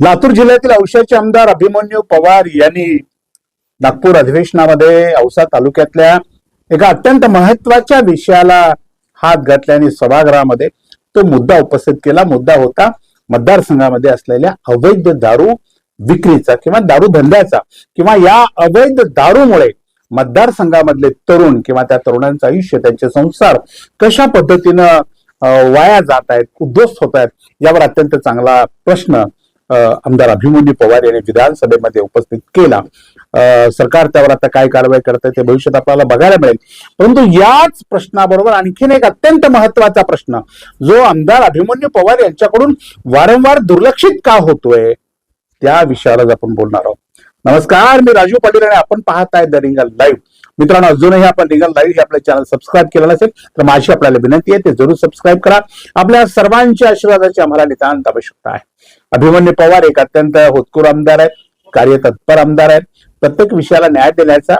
लातूर जिल्ह्यातील औशाचे आमदार अभिमन्यू पवार यांनी नागपूर अधिवेशनामध्ये औसा तालुक्यातल्या एका अत्यंत महत्त्वाच्या विषयाला हात घातल्याने सभागृहामध्ये तो मुद्दा उपस्थित केला. मुद्दा होता मतदारसंघामध्ये असलेल्या अवैध दारू विक्रीचा किंवा दारू धंद्याचा किंवा या अवैध दारूमुळे मतदारसंघामधले तरुण किंवा त्या तरुणांचं आयुष्य त्यांचे संसार कशा पद्धतीनं वाया जात आहेत उद्ध्वस्त होत आहेत यावर अत्यंत चांगला प्रश्न आमदार अभिमन्यू पवार यांनी विधानसभेमध्ये उपस्थित केला. सरकार त्यावर आता काय कारवाई करत ते भविष्यात आपल्याला बघायला मिळेल. परंतु याच प्रश्नाबरोबर आणखीन एक अत्यंत महत्त्वाचा प्रश्न जो आमदार अभिमन्यू पवार यांच्याकडून वारंवार दुर्लक्षित का होतोय? त्या विषयावर आपण बोलणार आहोत. नमस्कार मी राजू पाटील आणि आपण पाहत आहे द रिंगल लाईव्ह. मित्रांनो अजूनही आपण रिंगल लाईव्ह हे आपलं चॅनल सबस्क्राईब केलं असेल तर माझी आपल्याला विनंती आहे ते जरूर सबस्क्राईब करा. आपल्या सर्वांच्या आशीर्वादाची आम्हाला नितांत आवश्यकता आहे. अभिमन्यू पवार एक अत्यंत होतकूर आमदार आहेत कार्यतत्पर आमदार आहेत प्रत्येक विषयाला न्याय देण्याचा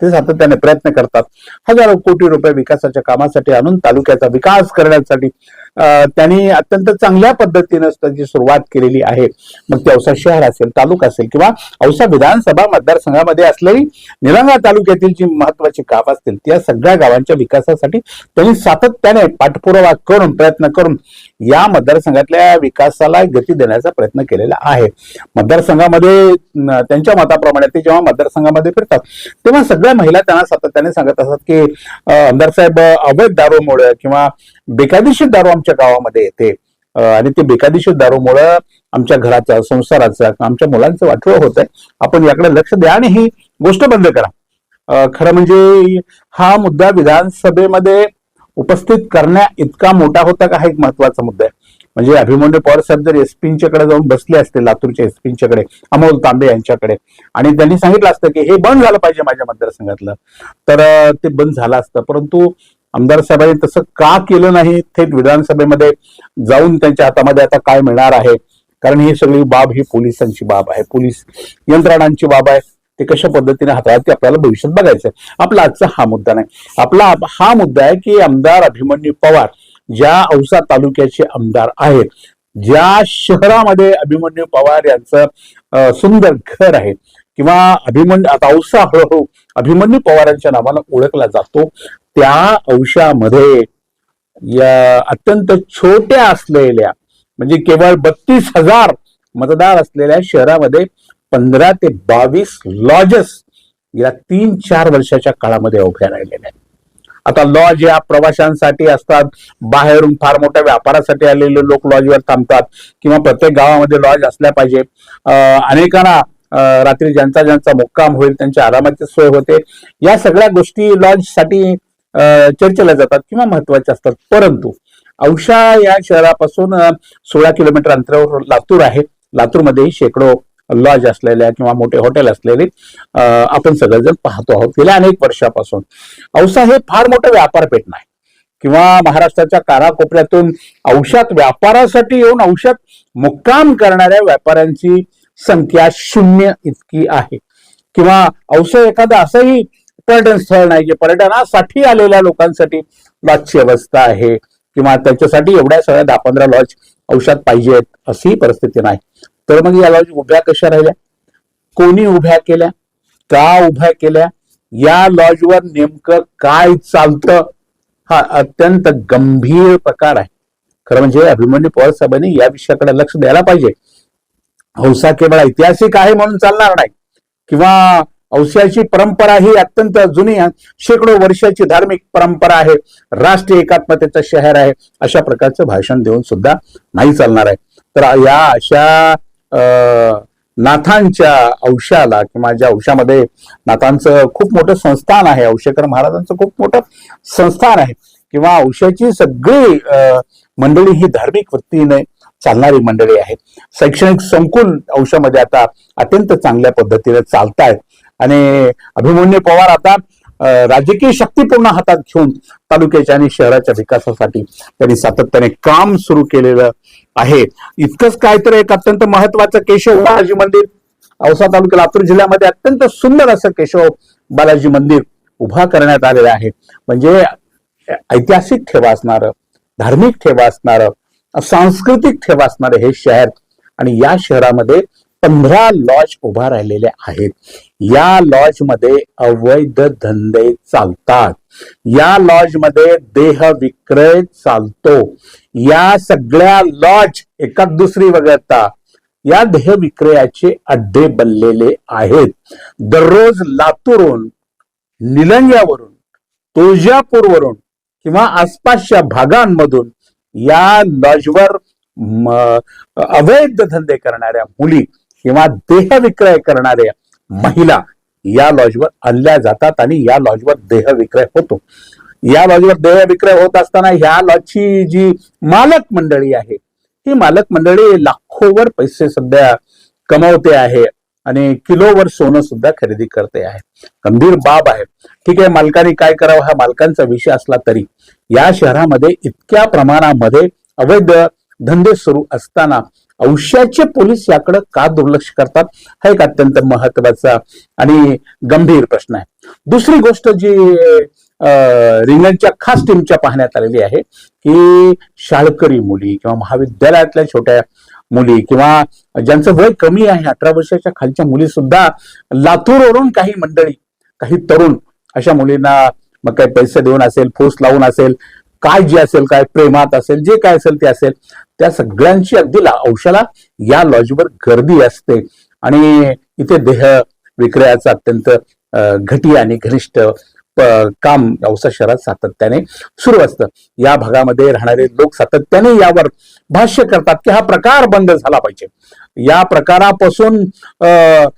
ते सातत्याने प्रयत्न करतात. हजारो कोटी रुपये विकासाच्या कामासाठी आणून तालुक्याचा विकास करण्यासाठी त्यांनी अत्यंत चांगल्या पद्धतीनं त्याची सुरुवात केलेली आहे. मग ते औसा शहर असेल तालुका असेल किंवा औसा विधानसभा मतदारसंघामध्ये असलेली निलंगा तालुक्यातील जी महत्वाची गाव असतील त्या सगळ्या गावांच्या विकासासाठी त्यांनी सातत्याने पाठपुरावा करून प्रयत्न करून या मतदारसंघातल्या विकासाला गती देण्याचा प्रयत्न केलेला आहे. मतदारसंघामध्ये त्यांच्या मताप्रमाणे ते जेव्हा मतदारसंघामध्ये फिरतात तेव्हा सगळ्या महिला त्यांना सातत्याने सांगत असतात की आमदार साहेब अवैध दारूमुळे किंवा बेकायदेशीर दारू आमच्या गावामध्ये येते. आणि ते बेकायदेशीर दारूमुळं आमच्या घराचा संसाराचा आमच्या मुलांचं वाटोळ होत आहे आपण याकडे लक्ष द्या आणि ही गोष्ट बंद करा. खरं म्हणजे हा मुद्दा विधानसभेमध्ये उपस्थित करण्या इतका मोठा होता का हा एक महत्त्वाचा मुद्दा आहे. म्हणजे अभिमन्यू पवार साहेब जर एसपींच्याकडे जाऊन बसले असते लातूरच्या एसपींच्याकडे अमोल तांबे यांच्याकडे आणि त्यांनी सांगितलं असतं की हे बंद झालं पाहिजे माझ्या मतदारसंघातलं तर ते बंद झालं असतं. परंतु आमदार साहेबांनी तसं का केलं नाही? थेट विधानसभेमध्ये जाऊन त्यांच्या हातामध्ये आता काय मिळणार आहे? कारण ही सगळी बाब ही पोलिसांची बाब आहे. पोलीस यंत्रणांची बाब आहे. ते कशा पद्धतीने हाताळत ते आपल्याला भविष्यात बघायचं आहे. आपला आजचा हा मुद्दा नाही. आपला हा मुद्दा आहे की आमदार अभिमन्यू पवार ज्या औसा तालुक्याचे आमदार आहेत ज्या शहरामध्ये अभिमन्यू पवार यांचं सुंदर घर आहे किंवा अभिमन्यू आता औसा हळूहळू अभिमन्यू पवारांच्या नावानं ओळखला जातो. त्या अंशामध्ये या अत्यंत छोट्या असलेल्या म्हणजे केवळ बत्तीस हजार मतदार असलेल्या शहरामध्ये पंधरा ते बावीस लॉजेस या तीन चार वर्षाच्या काळामध्ये उभ्या राहिलेल्या आहेत. आता लॉज या प्रवाशांसाठी असतात बाहेरून फार मोठ्या व्यापारासाठी आलेले लोक लॉजवर थांबतात किंवा प्रत्येक गावामध्ये लॉज असल्या पाहिजे. अनेकांना रात्री ज्यांचा ज्यांचा मुक्काम होईल त्यांच्या आरामाची सोय होते. या सगळ्या गोष्टी लॉजसाठी चर्चेला जातात किंवा महत्त्वाच्या असतात. परंतु औषा या शहरापासून सोळा किलोमीटर अंतरावर लातूर आहे. लातूरमध्येही शेकडो लॉज असलेल्या किंवा मोठे हॉटेल असलेले आपण सगळेजण पाहतो आहोत. गेल्या अनेक वर्षापासून औसा हे फार मोठं व्यापारपेठ नाही. किंवा महाराष्ट्राच्या कानाकोपऱ्यातून औषात व्यापारासाठी येऊन औषध मुक्काम करणाऱ्या व्यापाऱ्यांची संख्या शून्य इतकी आहे. किंवा औषध एखादं असंही पर्यटन स्थळ नाही जे पर्यटनासाठी आलेल्या लोकांसाठी लॉजची अवस्था आहे. किंवा त्याच्यासाठी एवढ्या सगळ्या दहा पंधरा लॉज औषध पाहिजेत अशी परिस्थिती नाही. तर मग या लॉज उभ्या कशा राहिल्या? कोणी उभ्या केल्या? का उभ्या केल्या? या लॉजवर नेमकं काय चालतं? हा अत्यंत गंभीर प्रकार आहे. खरं म्हणजे अभिमन्यू पवार साहेबांनी या विषयाकडे लक्ष द्यायला पाहिजे. हौसा केवळ ऐतिहासिक आहे म्हणून चालणार नाही. किंवा औस्याची परंपरा ही अत्यंत जुनी आहे. शेकडो वर्षाची धार्मिक परंपरा आहे. राष्ट्रीय एकात्मतेचं शहर आहे. अशा प्रकारचं भाषण देऊन सुद्धा नाही चालणार आहे. तर या अशा नाथांच्या अंशाला किंवा ज्या अंशामध्ये नाथांचं खूप मोठं संस्थान आहे औषेकर महाराजांचं खूप मोठं संस्थान आहे किंवा औषाची सगळी मंडळी ही धार्मिक वृत्तीने चालणारी मंडळी आहे. शैक्षणिक संकुल औषामध्ये आता अत्यंत चांगल्या पद्धतीने चालतायत. आणि अभिमन्यू पवार आता राजकीय शक्ती पूर्ण हातात घेऊन तालुक्याच्या आणि शहराच्या विकासासाठी त्यांनी सातत्याने काम सुरू केलेलं आहे. इतकंच काय तर एक अत्यंत महत्वाचं केशव बालाजी मंदिर औसा तालुका लातूर जिल्ह्यामध्ये अत्यंत सुंदर असं केशव बालाजी मंदिर उभा करण्यात आलेलं आहे. म्हणजे ऐतिहासिक ठेवा असणारं धार्मिक ठेवा असणारं सांस्कृतिक ठेवा असणारं हे शहर आणि या शहरामध्ये पंधरा लॉज उभा राहिलेल्या आहेत. या लॉजमध्ये अवैध धंदे चालतात. या लॉजमध्ये देह विक्रय चालतो. या सगळ्या लॉज एका दुसरी वगळता या देह विक्रयाचे अड्डे बनलेले आहेत. दररोज लातूरहून निलंग्यावरून तुळजापूरवरून किंवा आसपासच्या भागांमधून या लॉजवर अवैध धंदे करणाऱ्या मुली किंवा देह विक्रय करणाऱ्या महिला या लॉजवर आणल्या जातात आणि या लॉजवर देह विक्रय होतो. या लॉजवर देह विक्रय होत असताना ह्या लॉजची जी मालक मंडळी आहे ही मालक मंडळी लाखोवर पैसे सध्या कमवते आहे आणि किलोवर सोनं सुद्धा खरेदी करते आहे. गंभीर बाब आहे. ठीक आहे मालकाने काय करावं? हा मालकांचा विषय असला तरी. या शहरामध्ये इतक्या प्रमाणामध्ये अवैध धंदे सुरू असताना अंशाचे पोलीस याकडे का दुर्लक्ष करतात? हा एक अत्यंत महत्त्वाचा आणि गंभीर प्रश्न आहे. दुसरी गोष्ट जी अं, रिंगणच्या खास टीमच्या पाहण्यात आलेली आहे की शाळकरी मुली किंवा महाविद्यालयातल्या छोट्या मुली किंवा ज्यांचं वय कमी आहे अठरा वर्षाच्या खालच्या मुली सुद्धा लातूरवरून काही मंडळी काही तरुण अशा मुलींना मग काही पैसे देऊन असेल फोर्स लावून असेल काय जे असेल काय प्रेमात असेल जे काय असेल ते असेल त्या सगळ्यांची अगदी अंशाला या लॉजवर गर्दी असते. आणि इथे देह विक्रयाचा अत्यंत अं, घटी आणि घनिष्ठ काम औसा शहरात सातत्याने सुरू असतं. या भागामध्ये राहणारे लोक सातत्याने यावर भाष्य करतात की हा प्रकार बंद झाला पाहिजे. या प्रकारापासून अं,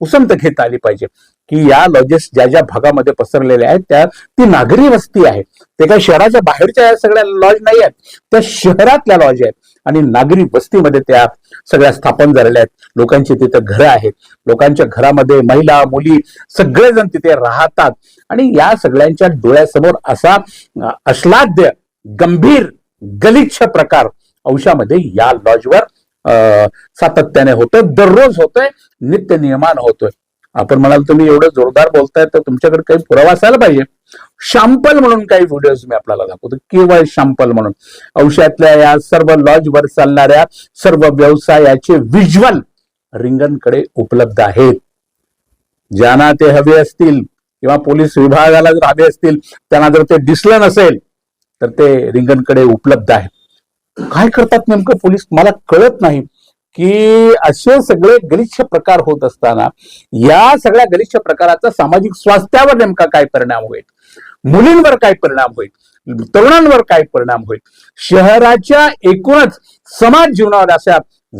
उसंत घेता आली पाहिजे. की या लॉजेस ज्या ज्या भागामध्ये पसरलेल्या आहेत त्या ती नागरी वस्ती आहे. ते काही शहराच्या बाहेरच्या या सगळ्या लॉज नाही आहेत. त्या शहरातल्या लॉज आहेत. आणि नागरी वस्तीमध्ये त्या सगळ्या स्थापन झालेल्या आहेत. लोकांची तिथं घरं आहेत. लोकांच्या घरामध्ये महिला मुली सगळेजण तिथे राहतात. आणि या सगळ्यांच्या डोळ्यासमोर असा अ, अश्लाद्य गंभीर गलिच्छ प्रकार अंशामध्ये या लॉजवर सातत्याने होतोय. दररोज होतोय. नित्य नियमान होतोय. आपण म्हणाल तुम्ही एवढं जोरदार बोलताय तर तुमच्याकडे काही पुरावा असायला पाहिजे. शॅम्पल म्हणून काही व्हिडिओज मी आपल्याला दाखवतो. केवळ शॅम्पल म्हणून. औषधातल्या या सर्व लॉजवर चालणाऱ्या सर्व व्यवसायाचे व्हिज्युअल रिंगणकडे उपलब्ध आहेत. ज्यांना ते हवे असतील किंवा पोलीस विभागाला जर हवे असतील त्यांना जर ते दिसलं नसेल तर ते रिंगणकडे उपलब्ध आहे. काय करतात नेमकं पोलीस? मला कळत नाही. की असे सगळे गलिच्छ प्रकार होत असताना या सगळ्या गलिच्छ प्रकाराचा सामाजिक स्वास्थ्यावर नेमका काय परिणाम होईल? मुलींवर काय परिणाम होईल? तरुणांवर काय परिणाम होईल? शहराच्या एकूणच समाज जीवनावर अशा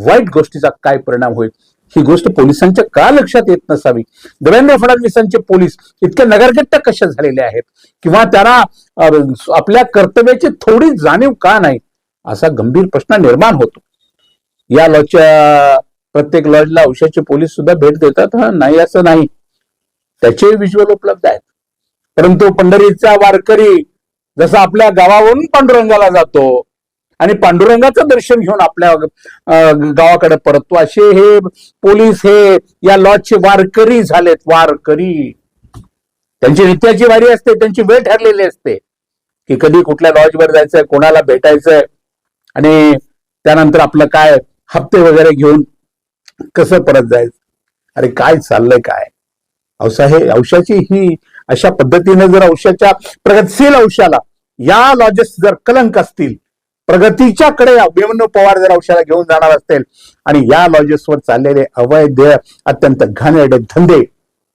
वाईट गोष्टीचा काय परिणाम होईल? ही गोष्ट पोलिसांच्या का लक्षात येत नसावी? देवेंद्र फडणवीसांचे पोलीस इतके नगरगट्ट कशा झालेले आहेत? किंवा त्यांना आपल्या कर्तव्याची थोडी जाणीव का नाही? असा गंभीर प्रश्न निर्माण होतो. या लॉजच्या प्रत्येक लॉजला औषधाचे पोलीस सुद्धा भेट देतात. हा नाही असं नाही. त्याचे विज्युअल उपलब्ध आहेत. परंतु पंढरीचा वारकरी जसा आपल्या गावावरून पांडुरंगाला जातो आणि पांडुरंगाचं दर्शन घेऊन आपल्या गावाकडे परततो असे हे पोलीस हे या लॉजचे वारकरी झालेत वारकरी. त्यांची नित्याची वारी असते त्यांची वेळ ठरलेली असते की कधी कुठल्या लॉजवर जायचंय कोणाला भेटायचंय. आणि त्यानंतर आपलं काय हप्ते वगैरे घेऊन कसं परत जायचं? अरे काय चाललंय काय? औषा हे औषाची ही अशा पद्धतीने जर औषधाच्या प्रगतशील औषधाला या लॉजेस जर कलंक असतील प्रगतीच्या कडे अभिमन्यू पवार जर औषधाला घेऊन जाणार असतील आणि या लॉजेसवर चाललेले अवैध अत्यंत घाणेरडे धंदे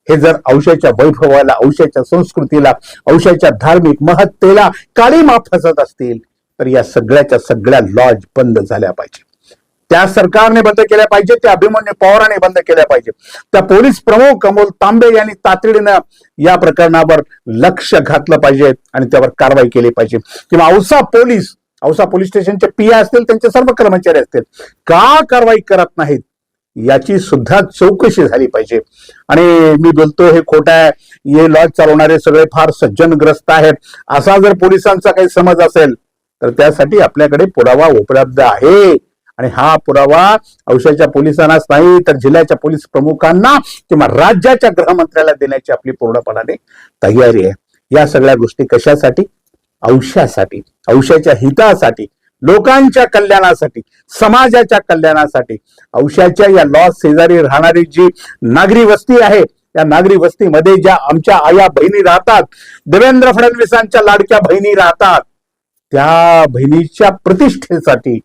हे जर औषधाच्या वैभवाला औषधाच्या संस्कृतीला औषधाच्या धार्मिक महत्तेला काळीमा फसत असतील तर या सगळ्याच्या सगळ्या लॉज बंद झाल्या पाहिजे. त्या सरकारने बंद केल्या पाहिजे त्या अभिमन्यू पवाराने बंद केल्या पाहिजे. त्या पोलीस प्रमुख अमोल तांबे यांनी तातडीनं या प्रकरणावर लक्ष घातलं पाहिजे आणि त्यावर कारवाई केली पाहिजे. किंवा औसा पोलीस औसा पोलीस स्टेशनचे पी असतील त्यांचे सर्व कर्मचारी असतील का कारवाई करत नाहीत? याची सुद्धा चौकशी झाली पाहिजे. आणि मी बोलतो हे खोट आहे. हे लॉज चालवणारे सगळे फार सज्जनग्रस्त आहेत. असा जर पोलिसांचा काही समज असेल तर त्यासाठी आपल्याकडे पुरावा उपलब्ध आहे. आणि हा पुरावा औषधाच्या पोलिसांनाच नाही तर जिल्ह्याच्या पोलीस प्रमुखांना किंवा राज्याच्या गृहमंत्र्याला देण्याची आपली पूर्णपणाने तयारी आहे. या सगळ्या गोष्टी कशासाठी? औषधासाठी औषधाच्या हितासाठी लोकांच्या कल्याणासाठी समाजाच्या कल्याणासाठी. औषधाच्या या लॉस शेजारी राहणारी जी नागरी वस्ती आहे त्या नागरी वस्तीमध्ये ज्या आमच्या आया बहिणी राहतात देवेंद्र फडणवीसांच्या लाडक्या बहिणी राहतात त्या बहिणीच्या प्रतिष्ठेसाठी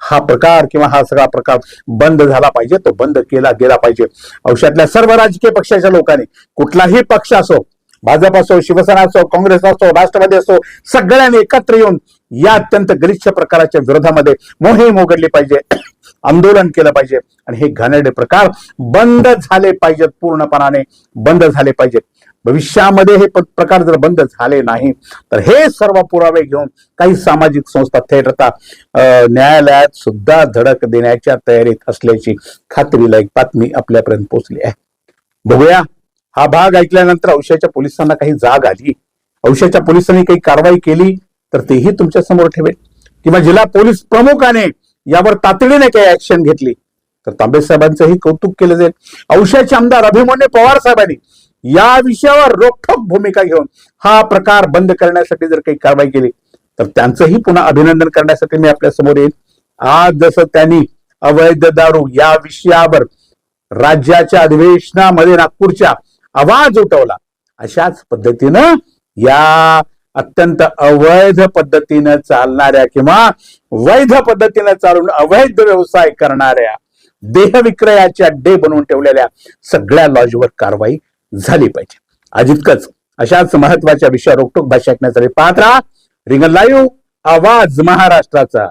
हा प्रकार किंवा हा सगळा प्रकार बंद झाला पाहिजे तो बंद केला गेला पाहिजे. औषधातल्या सर्व राजकीय पक्षाच्या लोकांनी कुठलाही पक्ष असो भाजप असो शिवसेना असो काँग्रेस असो राष्ट्रवादी असो सगळ्यांनी एकत्र येऊन या अत्यंत गलिच्छ प्रकाराच्या विरोधामध्ये मोहीम उघडली पाहिजे आंदोलन केलं पाहिजे. आणि हे घाणेरडे प्रकार बंद झाले पाहिजेत पूर्णपणाने बंद झाले पाहिजेत. भविष्यामध्ये हे प्रकार जर बंद झाले नाही तर हे सर्व पुरावे घेऊन काही सामाजिक संस्था थेट आता न्यायालयात सुद्धा धडक देण्याच्या तयारीत असल्याची खात्रीला एक बातमी आपल्यापर्यंत पोहोचली आहे. बघूया. हा भाग ऐकल्यानंतर औषधाच्या पोलिसांना काही जाग आली. औषधाच्या पोलिसांनी काही कारवाई केली तर तेही तुमच्यासमोर ठेवेल. किंवा जिल्हा पोलीस प्रमुखाने यावर तातडीने काही ऍक्शन घेतली तर तांबे साहेबांचंही कौतुक केलं जाईल. औषधाचे आमदार अभिमन्यू पवार साहेबांनी या विषयावर रोखोक भूमिका घेऊन हा प्रकार बंद करण्यासाठी जर काही कारवाई केली तर त्यांचंही पुन्हा अभिनंदन करण्यासाठी मी आपल्यासमोर येईल आज जसं त्यांनी अवैध दारू या विषयावर राज्याच्या अधिवेशनामध्ये नागपूरच्या आवाज उठवला अशाच पद्धतीनं या अत्यंत अवैध पद्धतीनं चालणाऱ्या किंवा वैध पद्धतीनं चालून अवैध व्यवसाय करणाऱ्या देह विक्रयाच्या डे बनवून ठेवलेल्या सगळ्या लॉजवर कारवाई झाली पाहिजे. आज इतकंच अशाच महत्त्वाच्या विषयावर रोकटोक भाषा ऐकण्यासाठी पाहत राहा. रिंगण लाईव्ह आवाज महाराष्ट्राचा.